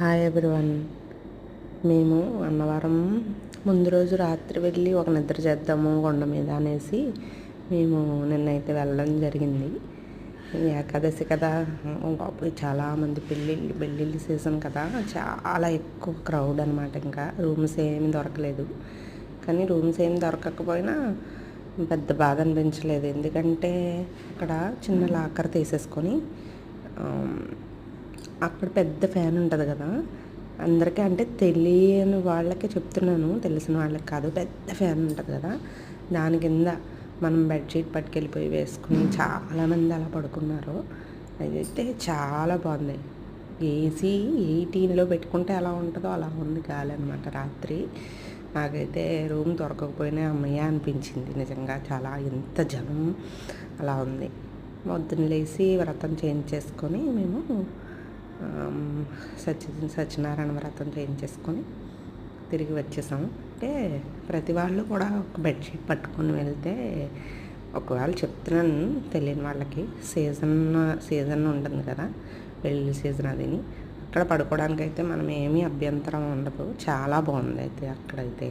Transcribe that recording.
Hi everyone మేము అన్నవరం ముందు రోజు రాత్రి వెళ్ళి ఒక నిద్ర చేద్దాము కొండ మీద అనేసి మేము నిన్నైతే వెళ్ళడం జరిగింది. ఏకాదశి కదా. బాబోయ్ చాలామంది పెళ్ళిళ్ళు పెళ్ళిళ్ళు సీజన్ కదా. చాలా ఎక్కువ క్రౌడ్ అనమాట ఇంకా. రూమ్స్ ఏమి దొరకలేదు. కానీ రూమ్స్ ఏమి దొరకకపోయినా పెద్ద బాధ అనిపించలేదు. ఎందుకంటే అక్కడ చిన్న లాకర్ తీసేసుకొని అక్కడ పెద్ద ఫ్యాన్ ఉంటుంది కదా. అందరికీ అంటే తెలియని వాళ్ళకే చెప్తున్నాను. తెలిసిన వాళ్ళకి కాదు పెద్ద ఫ్యాన్ ఉంటుంది కదా. దాని కింద మనం బెడ్షీట్ పట్టుకెళ్ళిపోయి వేసుకుని చాలామంది అలా పడుకున్నారు. అదైతే చాలా బాగుంది. ఏసీ ఎయిటీన్లో పెట్టుకుంటే ఎలా ఉంటుందో అలా ఉంది గాలి అనమాట రాత్రి. నాకైతే రూమ్ దొరకకపోయినా అమ్మయ్య అనిపించింది నిజంగా చాలా. ఎంత జనం అలా ఉంది. పొద్దున్న లేచి వ్రతం చేయించేసుకొని మేము సత్య సత్యనారాయణ వ్రతం చేయించేసుకొని తిరిగి వచ్చేసాం అంటే ప్రతి వాళ్ళు కూడా ఒక బెడ్షీట్ పట్టుకొని వెళ్తే ఒకవేళ చెప్తున్నాను తెలియని వాళ్ళకి సీజన్ సీజన్ ఉంటుంది కదా పెళ్ళి సీజన్ అదిని అక్కడ పడుకోవడానికి అయితే మనం ఏమీ అభ్యంతరం ఉండదు. చాలా బాగుంది అయితే అక్కడైతే.